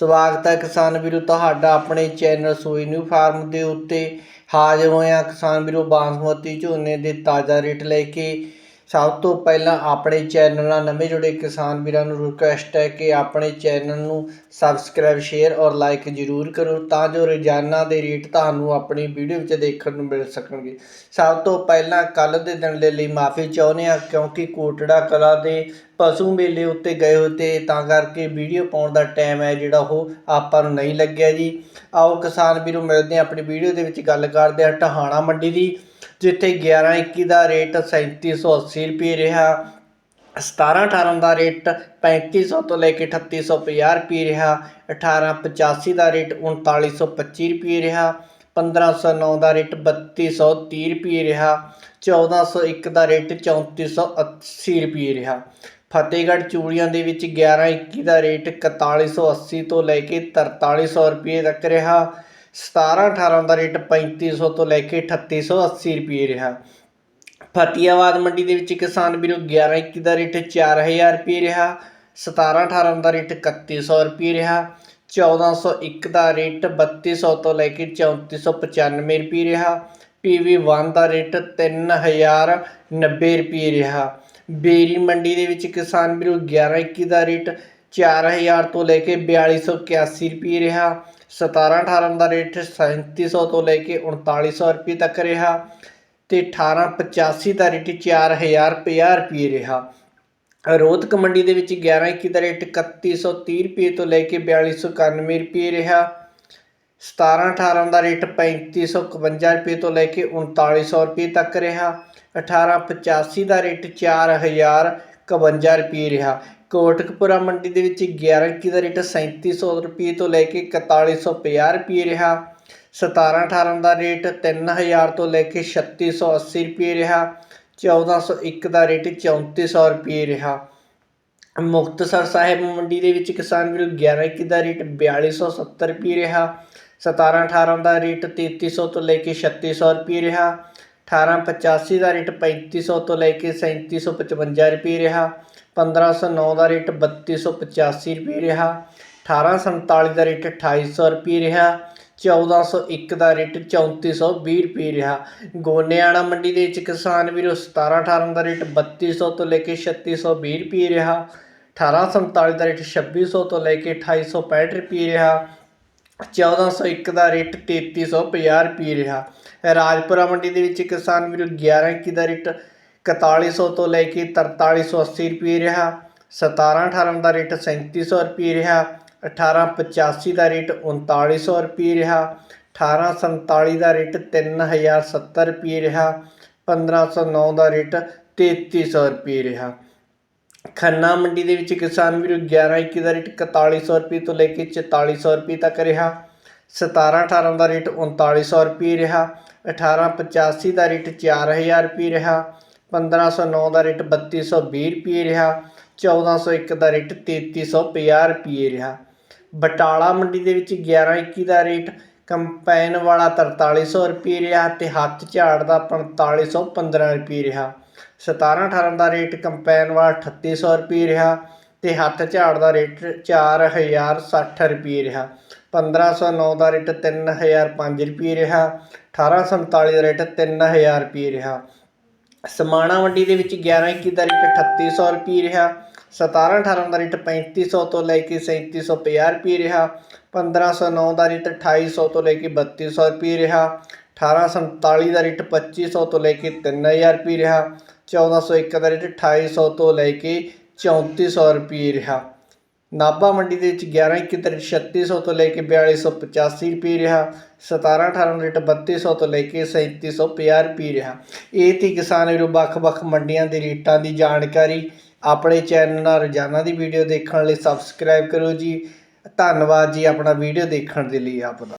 ਸਵਾਗਤ ਹੈ ਕਿਸਾਨ ਵੀਰੋ, ਤੁਹਾਡਾ ਆਪਣੇ ਚੈਨਲ ਸੋਈ ਨਿਊ ਫਾਰਮ ਦੇ ਉੱਤੇ ਹਾਜ਼ਰ ਹੋਇਆ ਕਿਸਾਨ ਵੀਰੋ, ਬਾਸਮਤੀ ਝੋਨੇ ਦੇ ਤਾਜ਼ਾ ਰੇਟ ਲੈ ਕੇ ਸਭ ਤੋਂ ਪਹਿਲਾਂ ਆਪਣੇ ਚੈਨਲ ਨਾਲ ਨਵੇਂ ਜੁੜੇ ਕਿਸਾਨ ਵੀਰਾਂ ਨੂੰ ਰਿਕੁਐਸਟ ਹੈ ਕਿ ਆਪਣੇ ਚੈਨਲ ਨੂੰ ਸਬਸਕ੍ਰਾਈਬ ਸ਼ੇਅਰ ਔਰ ਲਾਈਕ ਜ਼ਰੂਰ ਕਰੋ ਤਾਂ ਜੋ ਰੋਜ਼ਾਨਾ ਦੇ ਰੇਟ ਤੁਹਾਨੂੰ ਆਪਣੀ ਵੀਡੀਓ ਵਿੱਚ ਦੇਖਣ ਨੂੰ ਮਿਲ ਸਕਣਗੇ। ਸਭ ਤੋਂ ਪਹਿਲਾਂ ਕੱਲ ਦੇ ਦਿਨ ਦੇ ਲਈ ਮਾਫੀ ਚਾਹੁੰਦੇ ਹਾਂ ਕਿਉਂਕਿ ਕੋਟੜਾ ਕਲਾ ਦੇ ਪਸ਼ੂ ਮੇਲੇ ਉੱਤੇ ਗਏ ਹੋਏ ਤੇ ਤਾਂ ਕਰਕੇ ਵੀਡੀਓ ਪਾਉਣ ਦਾ ਟਾਈਮ ਹੈ ਜਿਹੜਾ ਉਹ ਆਪਾਂ ਨੂੰ ਨਹੀਂ ਲੱਗਿਆ ਜੀ। ਆਓ ਕਿਸਾਨ ਵੀਰੋ ਮਿਲਦੇ ਹਾਂ ਆਪਣੀ ਵੀਡੀਓ ਦੇ ਵਿੱਚ ਗੱਲ ਕਰਦੇ ਹਾਂ ਟਹਾਣਾ ਮੰਡੀ ਦੀ। ਜਿੱਥੇ 11 21 ਦਾ ਰੇਟ 3780 ਰੁਪਏ ਰਿਹਾ 17 18 ਦਾ ਰੇਟ 3500 ਤੋਂ ਲੈ ਕੇ 3850 ਰੁਪਏ ਰਿਹਾ 18 85 ਦਾ ਰੇਟ 3925 ਰੁਪਏ ਰਿਹਾ 1509 ਦਾ ਰੇਟ 3230 ਰੁਪਏ ਰਿਹਾ 1401 ਦਾ ਰੇਟ 3480 ਰੁਪਏ ਰਿਹਾ। ਫਤਿਹਗੜ੍ਹ ਚੂੜੀਆਂ ਦੇ ਵਿੱਚ 11 21 ਦਾ ਰੇਟ 4180 ਤੋਂ ਲੈ ਕੇ 4300 ਰੁਪਏ ਤੱਕ ਰਿਹਾ। 17 18 ਦਾ ਰੇਟ 3500 ਤੋਂ ਲੈ ਕੇ 3880 ਰੁਪਏ ਰਿਹਾ। ਫਤਿਆਬਾਦ ਮੰਡੀ ਦੇ ਵਿੱਚ ਕਿਸਾਨ ਵੀਰੋ 11 21 ਦਾ ਰੇਟ 4000 ਰੁਪਏ ਰਿਹਾ। 17 18 ਦਾ ਰੇਟ 3100 ਰੁਪਏ ਰਿਹਾ। 1401 ਦਾ ਰੇਟ 3200 ਤੋਂ ਲੈ ਕੇ 3495 ਰੁਪਏ ਰਿਹਾ। PV1 ਦਾ ਰੇਟ 3090 ਰੁਪਏ ਰਿਹਾ। ਬੇਰੀ ਮੰਡੀ ਦੇ ਵਿੱਚ ਕਿਸਾਨ ਵੀਰੋ 11 21 ਦਾ ਰੇਟ 4000 ਤੋਂ ਲੈ ਕੇ 4281 ਰੁਪਏ ਰਿਹਾ। 17 18 ਦਾ ਰੇਟ 3700 ਤੋਂ ਲੈ ਕੇ 3900 ਰੁਪਏ ਤੱਕ ਰਿਹਾ ਤੇ 18 85 ਦਾ ਰੇਟ 4050 ਰੁਪਏ ਰਿਹਾ। ਰੋਹਤਕ ਮੰਡੀ ਦੇ ਵਿੱਚ 11 21 ਦਾ ਰੇਟ 3130 ਰੁਪਏ ਤੋਂ ਲੈ ਕੇ 4291 ਰੁਪਏ ਰਿਹਾ। 17 18 ਦਾ ਰੇਟ 3551 ਰੁਪਏ ਤੋਂ ਲੈ ਕੇ 3900 ਰੁਪਏ ਤੱਕ ਰਿਹਾ। 18 85 ਦਾ ਰੇਟ 4051 ਰੁਪਏ ਰਿਹਾ। ਕੋਟਕਪੁਰਾ ਮੰਡੀ ਦੇ ਵਿੱਚ 11 21 ਦਾ ਰੇਟ 3700 ਰੁਪਏ ਤੋਂ ਲੈ ਕੇ 4150 ਰੁਪਏ ਰਿਹਾ। 17 18 ਦਾ ਰੇਟ 3000 ਤੋਂ ਲੈ ਕੇ 3680 ਰੁਪਏ ਰਿਹਾ। 1401 ਦਾ ਰੇਟ 3400 ਰੁਪਏ ਰਿਹਾ। ਮੁਕਤਸਰ ਸਾਹਿਬ ਮੰਡੀ ਦੇ ਵਿੱਚ ਕਿਸਾਨ ਵੀਰੋ 11 21 ਦਾ ਰੇਟ 4270 ਰੁਪਏ ਰਿਹਾ। 17 18 ਦਾ ਰੇਟ 3300 ਤੋਂ ਲੈ ਕੇ 3600 ਰੁਪਏ ਰਿਹਾ। 18 85 ਦਾ ਰੇਟ 3500 ਤੋਂ ਲੈ ਕੇ 3755 ਰੁਪਏ ਰਿਹਾ। 1509 ਦਾ ਰੇਟ 3285 ਰੁਪਏ ਰਿਹਾ। 1847 ਦਾ ਰੇਟ 2800 ਰੁਪਏ ਰਿਹਾ। 1401 ਦਾ ਰੇਟ 3420 ਰੁਪਏ ਰਿਹਾ। ਗੋਨਿਆਣਾ ਮੰਡੀ ਦੇ ਵਿੱਚ ਕਿਸਾਨ ਵੀਰੋ 17 18 ਦਾ ਰੇਟ 3200 ਤੋਂ ਲੈ ਕੇ 3620 ਰੁਪਏ ਰਿਹਾ। 1847 ਦਾ ਰੇਟ 2600 ਤੋਂ ਲੈ ਕੇ 2865 ਰੁਪਏ ਰਿਹਾ। 1401 ਦਾ ਰੇਟ 3350 ਰੁਪਏ ਰਿਹਾ। ਰਾਜਪੁਰਾ ਮੰਡੀ ਦੇ ਵਿੱਚ ਕਿਸਾਨ ਵੀਰੋ 11 21 ਦਾ ਰੇਟ 4100 ਤੋਂ ਲੈ ਕੇ 4380 ਰੁਪਏ ਰਿਹਾ। 17 18 ਦਾ ਰੇਟ 3700 ਰੁਪਏ ਰਿਹਾ। 1885 ਦਾ ਰੇਟ 3900 ਰੁਪਏ ਰਿਹਾ। 1847 ਦਾ ਰੇਟ 3070 ਰੁਪਏ ਰਿਹਾ। 1509 ਦਾ ਰੇਟ 3300 ਰੁਪਏ ਰਿਹਾ। ਖੰਨਾ ਮੰਡੀ ਦੇ ਵਿੱਚ ਕਿਸਾਨ ਵੀਰੋ 11 21 ਦਾ ਰੇਟ 4100 ਰੁਪਏ ਤੋਂ ਲੈ ਕੇ 4400 ਰੁਪਏ ਤੱਕ ਰਿਹਾ। 17 18 ਦਾ ਰੇਟ 3900 ਰੁਪਏ ਰਿਹਾ। 1885 ਦਾ ਰੇਟ 4000 ਰੁਪਏ ਰਿਹਾ 1509 ਦਾ ਰੇਟ 3220 ਰੁਪਏ ਰਿਹਾ 1401 ਦਾ ਰੇਟ 3350 ਰੁਪਏ ਰਿਹਾ। ਬਟਾਲਾ ਮੰਡੀ ਦੇ ਵਿੱਚ 11 21 ਦਾ ਰੇਟ, ਕੰਪੈਨ ਵਾਲਾ 4300 ਰੁਪਏ ਰਿਹਾ ਤੇ ਹੱਥ ਝਾੜ ਦਾ 4515 ਰੁਪਏ ਰਿਹਾ। 17 18 ਦਾ ਰੇਟ, ਕੰਪੈਨ ਵਾਲਾ 3800 ਰੁਪਏ ਰਿਹਾ ਤੇ ਹੱਥ ਝਾੜ ਦਾ ਰੇਟ 4060 ਰੁਪਏ ਰਿਹਾ। 1509 ਦਾ ਰੇਟ 3005 ਰੁਪਏ ਰਿਹਾ 1847 ਦਾ ਰੇਟ 3000 ਰੁਪਏ ਰਿਹਾ। ਸਮਾਣਾ ਮੰਡੀ ਦੇ ਵਿੱਚ 11 21 ਦਾ ਰੇਟ 3800 ਰੁਪਏ ਰਿਹਾ 17 18 ਦਾ ਰੇਟ 3500 ਤੋਂ ਲੈ ਕੇ 3750 ਰੁਪਏ ਰਿਹਾ 1509 ਦਾ ਰੇਟ 2800 ਤੋਂ ਲੈ ਕੇ 3200 ਰੁਪਏ ਰਿਹਾ 1847 ਦਾ ਰੇਟ 2500 ਤੋਂ ਲੈ ਕੇ 3000 ਰੁਪਏ ਰਿਹਾ 1401 ਦਾ ਰੇਟ 2800 ਤੋਂ ਲੈ ਕੇ 3400 ਰੁਪਏ ਰਿਹਾ। ਨਾਭਾ ਮੰਡੀ ਦੇ ਵਿੱਚ 11 21 ਦਾ ਰੇਟ 3600 ਤੋਂ ਲੈ ਕੇ 4285 ਰੁਪਏ ਰਿਹਾ। 17 18 ਦਾ ਰੇਟ 3200 ਤੋਂ ਲੈ ਕੇ 3750 ਰੁਪਏ ਰਿਹਾ। ਇਹ ਤੀ ਕਿਸਾਨ ਵੀਰੋ ਵੱਖ-ਵੱਖ ਮੰਡੀਆਂ ਦੇ ਰੇਟਾਂ ਦੀ ਜਾਣਕਾਰੀ ਆਪਣੇ ਚੈਨਲ ਨਾਲ ਰੋਜ਼ਾਨਾ ਦੀ ਵੀਡੀਓ ਦੇਖਣ ਲਈ ਸਬਸਕ੍ਰਾਈਬ ਕਰੋ ਜੀ। ਧੰਨਵਾਦ ਜੀ ਆਪਣਾ ਵੀਡੀਓ ਦੇਖਣ ਦੇ ਲਈ ਆਪ ਦਾ।